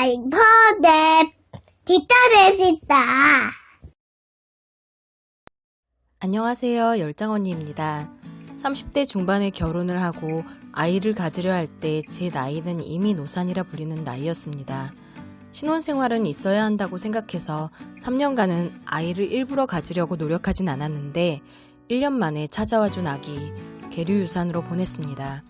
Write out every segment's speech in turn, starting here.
아이포드 디터넷이다. 안녕하세요. 열장 언니입니다. 30대 중반에 결혼을 하고 아이를 가지려 할 때 제 나이는 이미 노산이라 불리는 나이였습니다. 신혼생활은 있어야 한다고 생각해서 3년간은 아이를 일부러 가지려고 노력하진 않았는데 1년 만에 찾아와 준 아기 계류유산으로 보냈습니다.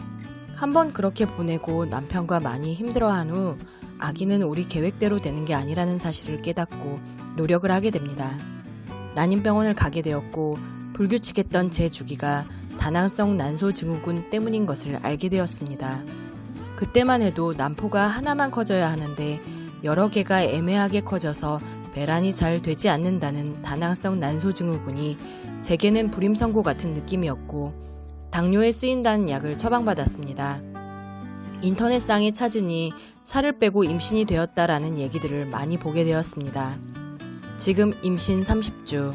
한 번 그렇게 보내고 남편과 많이 힘들어한 후 아기는 우리 계획대로 되는 게 아니라는 사실을 깨닫고 노력을 하게 됩니다. 난임병원을 가게 되었고 불규칙했던 제 주기가 다낭성 난소 증후군 때문인 것을 알게 되었습니다. 그때만 해도 난포가 하나만 커져야 하는데 여러 개가 애매하게 커져서 배란이 잘 되지 않는다는 다낭성 난소 증후군이 제게는 불임선고 같은 느낌이었고 당뇨에 쓰인다는 약을 처방받았습니다. 인터넷상에 찾으니 살을 빼고 임신이 되었다라는 얘기들을 많이 보게 되었습니다. 지금 임신 30주,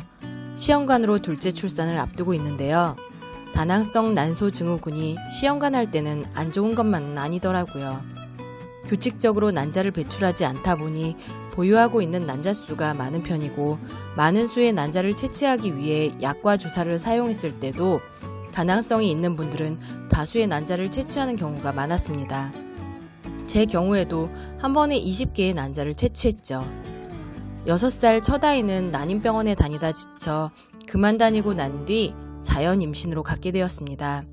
시험관으로 둘째 출산을 앞두고 있는데요. 다낭성 난소 증후군이 시험관 할 때는 안 좋은 것만은 아니더라고요. 규칙적으로 난자를 배출하지 않다 보니 보유하고 있는 난자 수가 많은 편이고 많은 수의 난자를 채취하기 위해 약과 주사를 사용했을 때도 다낭성이 있는 분들은 다수의 난자를 채취하는 경우가 많았습니다. 제 경우에도 한 번에 20개의 난자를 채취했죠. 6살 첫 아이는 난임병원에 다니다 지쳐 그만 다니고 난 뒤 자연 임신으로 갖게 되었습니다.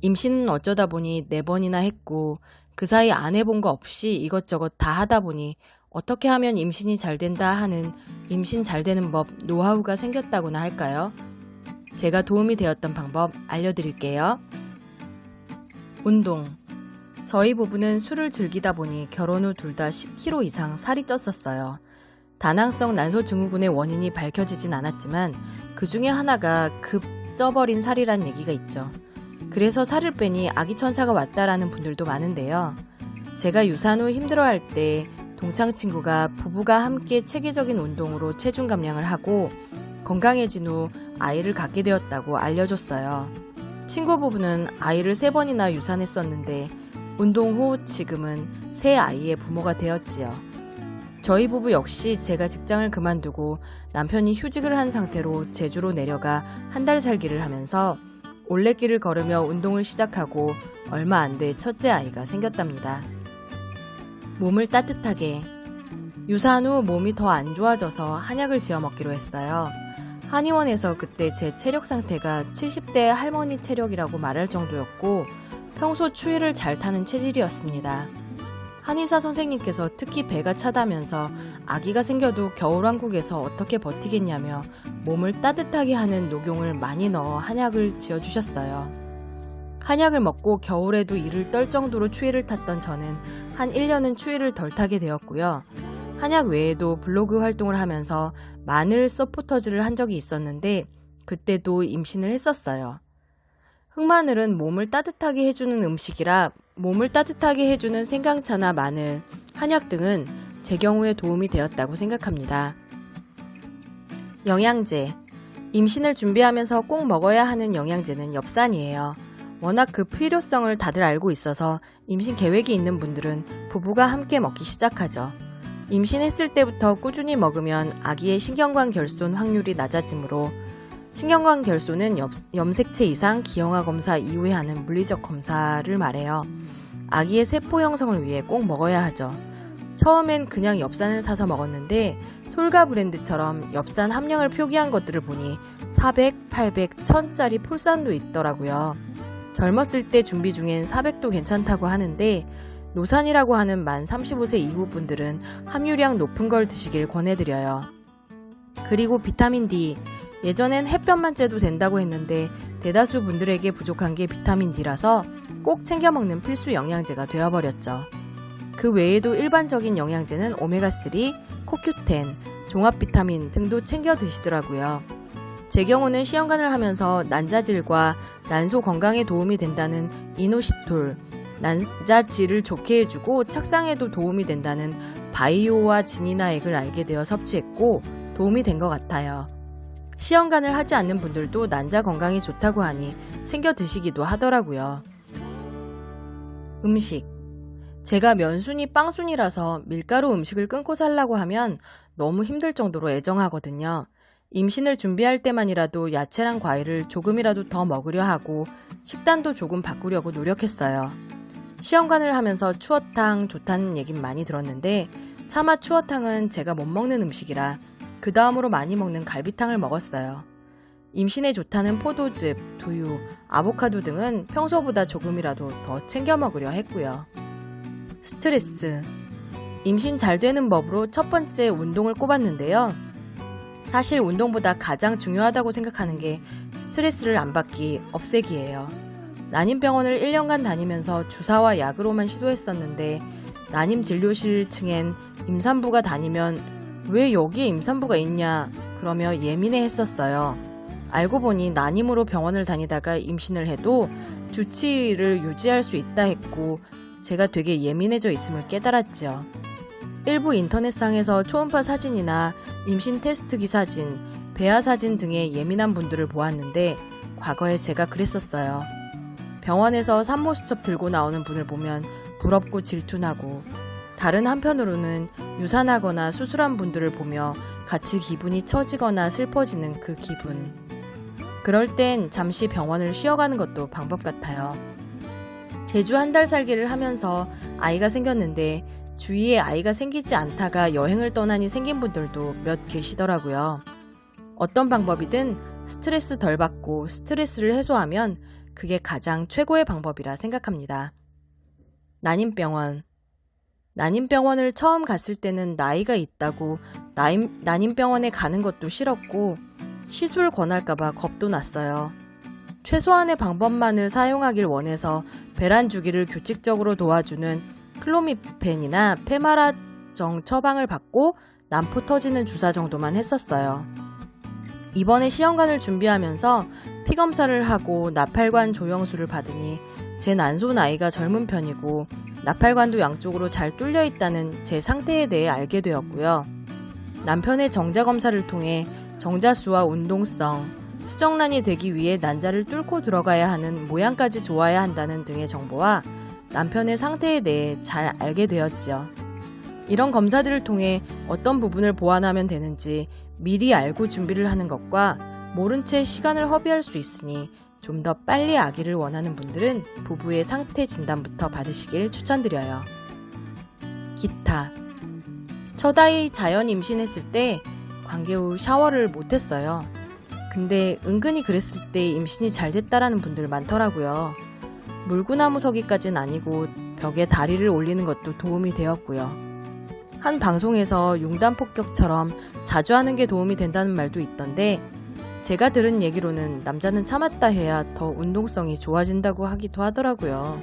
임신은 어쩌다 보니 4번이나 했고 그 사이 안 해본 거 없이 이것저것 다 하다 보니 어떻게 하면 임신이 잘 된다 하는 임신 잘 되는 법 노하우가 생겼다고나 할까요? 제가 도움이 되었던 방법 알려드릴게요. 운동. 저희 부부는 술을 즐기다 보니 결혼 후 둘 다 10kg 이상 살이 쪘었어요. 다낭성 난소 증후군의 원인이 밝혀지진 않았지만 그 중에 하나가 급 쪄버린 살이란 얘기가 있죠. 그래서 살을 빼니 아기 천사가 왔다라는 분들도 많은데요. 제가 유산 후 힘들어할 때 동창 친구가 부부가 함께 체계적인 운동으로 체중 감량을 하고 건강해진 후 아이를 갖게 되었다고 알려줬어요. 친구 부부는 아이를 세 번이나 유산했었는데 운동 후 지금은 새 아이의 부모가 되었지요. 저희 부부 역시 제가 직장을 그만두고 남편이 휴직을 한 상태로 제주로 내려가 한 달 살기를 하면서 올레길을 걸으며 운동을 시작하고 얼마 안 돼 첫째 아이가 생겼답니다. 몸을 따뜻하게 유산 후 몸이 더 안 좋아져서 한약을 지어 먹기로 했어요. 한의원에서 그때 제 체력 상태가 70대 할머니 체력이라고 말할 정도였고 평소 추위를 잘 타는 체질이었습니다. 한의사 선생님께서 특히 배가 차다면서 아기가 생겨도 겨울왕국에서 어떻게 버티겠냐며 몸을 따뜻하게 하는 녹용을 많이 넣어 한약을 지어주셨어요. 한약을 먹고 겨울에도 이를 떨 정도로 추위를 탔던 저는 한 1년은 추위를 덜 타게 되었고요. 한약 외에도 블로그 활동을 하면서 마늘 서포터즈를 한 적이 있었는데 그때도 임신을 했었어요. 흑마늘은 몸을 따뜻하게 해주는 음식이라 몸을 따뜻하게 해주는 생강차나 마늘, 한약 등은 제 경우에 도움이 되었다고 생각합니다. 영양제. 임신을 준비하면서 꼭 먹어야 하는 영양제는 엽산이에요. 워낙 그 필요성을 다들 알고 있어서 임신 계획이 있는 분들은 부부가 함께 먹기 시작하죠. 임신했을 때부터 꾸준히 먹으면 아기의 신경관 결손 확률이 낮아지므로 신경관 결손은 염, 염색체 이상 기형아 검사 이후에 하는 물리적 검사를 말해요. 아기의 세포 형성을 위해 꼭 먹어야 하죠. 처음엔 그냥 엽산을 사서 먹었는데 솔가 브랜드처럼 엽산 함량을 표기한 것들을 보니 400, 800, 1000짜리 풀산도 있더라고요. 젊었을 때 준비 중엔 400도 괜찮다고 하는데 노산이라고 하는 만 35세 이후 분들은 함유량 높은 걸 드시길 권해드려요. 그리고 비타민 D. 예전엔 햇볕만 쬐도 된다고 했는데 대다수 분들에게 부족한 게 비타민 D라서 꼭 챙겨 먹는 필수 영양제가 되어버렸죠. 그 외에도 일반적인 영양제는 오메가3, 코큐텐, 종합 비타민 등도 챙겨 드시더라고요. 제 경우는 시험관을 하면서 난자질과 난소 건강에 도움이 된다는 이노시톨, 난자질을 좋게 해주고 착상에도 도움이 된다는 바이오와 지니나액을 알게 되어 섭취했고 도움이 된 것 같아요. 시험관을 하지 않는 분들도 난자 건강에 좋다고 하니 챙겨 드시기도 하더라고요. 음식. 제가 면순이 빵순이라서 밀가루 음식을 끊고 살라고 하면 너무 힘들 정도로 애정하거든요. 임신을 준비할 때만이라도 야채랑 과일을 조금이라도 더 먹으려 하고 식단도 조금 바꾸려고 노력했어요. 시험관을 하면서 추어탕 좋다는 얘긴 많이 들었는데 차마 추어탕은 제가 못 먹는 음식이라 그 다음으로 많이 먹는 갈비탕을 먹었어요. 임신에 좋다는 포도즙, 두유, 아보카도 등은 평소보다 조금이라도 더 챙겨 먹으려 했고요. 스트레스. 임신 잘 되는 법으로 첫 번째 운동을 꼽았는데요. 사실 운동보다 가장 중요하다고 생각하는 게 스트레스를 안 받기, 없애기예요. 난임병원을 1년간 다니면서 주사와 약으로만 시도했었는데 난임 진료실 층엔 임산부가 다니면 왜 여기에 임산부가 있냐 그러며 예민해 했었어요. 알고 보니 난임으로 병원을 다니다가 임신을 해도 주치의를 유지할 수 있다 했고 제가 되게 예민해져 있음을 깨달았죠. 일부 인터넷상에서 초음파 사진이나 임신 테스트기 사진, 배아 사진 등의 예민한 분들을 보았는데 과거에 제가 그랬었어요. 병원에서 산모수첩 들고 나오는 분을 보면 부럽고 질투나고 다른 한편으로는 유산하거나 수술한 분들을 보며 같이 기분이 처지거나 슬퍼지는 그 기분. 그럴 땐 잠시 병원을 쉬어가는 것도 방법 같아요. 제주 한 달 살기를 하면서 아이가 생겼는데 주위에 아이가 생기지 않다가 여행을 떠나니 생긴 분들도 몇 계시더라고요. 어떤 방법이든 스트레스 덜 받고 스트레스를 해소하면 그게 가장 최고의 방법이라 생각합니다. 난임병원. 난임병원을 처음 갔을 때는 나이가 있다고 나임, 난임병원에 가는 것도 싫었고 시술 권할까봐 겁도 났어요. 최소한의 방법만을 사용하길 원해서 배란 주기를 규칙적으로 도와주는 클로미펜이나 페마라정 처방을 받고 난포 터지는 주사 정도만 했었어요. 이번에 시험관을 준비하면서 피검사를 하고 나팔관 조영수를 받으니 제 난소 나이가 젊은 편이고 나팔관도 양쪽으로 잘 뚫려 있다는 제 상태에 대해 알게 되었고요. 남편의 정자 검사를 통해 정자수와 운동성, 수정란이 되기 위해 난자를 뚫고 들어가야 하는 모양까지 좋아야 한다는 등의 정보와 남편의 상태에 대해 잘 알게 되었죠. 이런 검사들을 통해 어떤 부분을 보완하면 되는지 미리 알고 준비를 하는 것과 모른 채 시간을 허비할 수 있으니 좀 더 빨리 아기를 원하는 분들은 부부의 상태 진단부터 받으시길 추천드려요. 기타. 첫 아이 자연 임신했을 때 관계 후 샤워를 못했어요. 근데 은근히 그랬을 때 임신이 잘 됐다라는 분들 많더라고요. 물구나무 서기까진 아니고 벽에 다리를 올리는 것도 도움이 되었고요. 한 방송에서 융단 폭격처럼 자주 하는 게 도움이 된다는 말도 있던데 제가 들은 얘기로는 남자는 참았다 해야 더 운동성이 좋아진다고 하기도 하더라고요.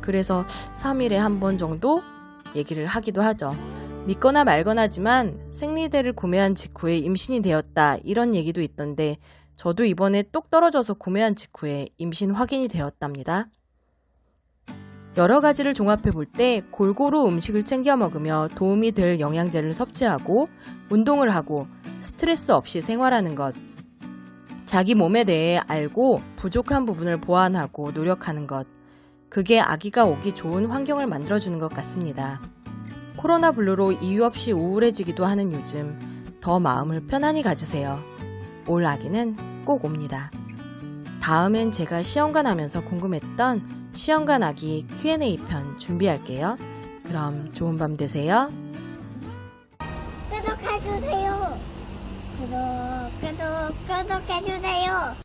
그래서 3일에 한 번 정도 얘기를 하기도 하죠. 믿거나 말거나지만 생리대를 구매한 직후에 임신이 되었다 이런 얘기도 있던데 저도 이번에 똑 떨어져서 구매한 직후에 임신 확인이 되었답니다. 여러 가지를 종합해 볼 때 골고루 음식을 챙겨 먹으며 도움이 될 영양제를 섭취하고 운동을 하고 스트레스 없이 생활하는 것. 자기 몸에 대해 알고 부족한 부분을 보완하고 노력하는 것. 그게 아기가 오기 좋은 환경을 만들어주는 것 같습니다. 코로나 블루로 이유 없이 우울해지기도 하는 요즘 더 마음을 편안히 가지세요. 올 아기는 꼭 옵니다. 다음엔 제가 시험관 하면서 궁금했던 시험관 아기 Q&A 편 준비할게요. 그럼 좋은 밤 되세요. 구독해주세요. 구독, 구독, 구독해주세요.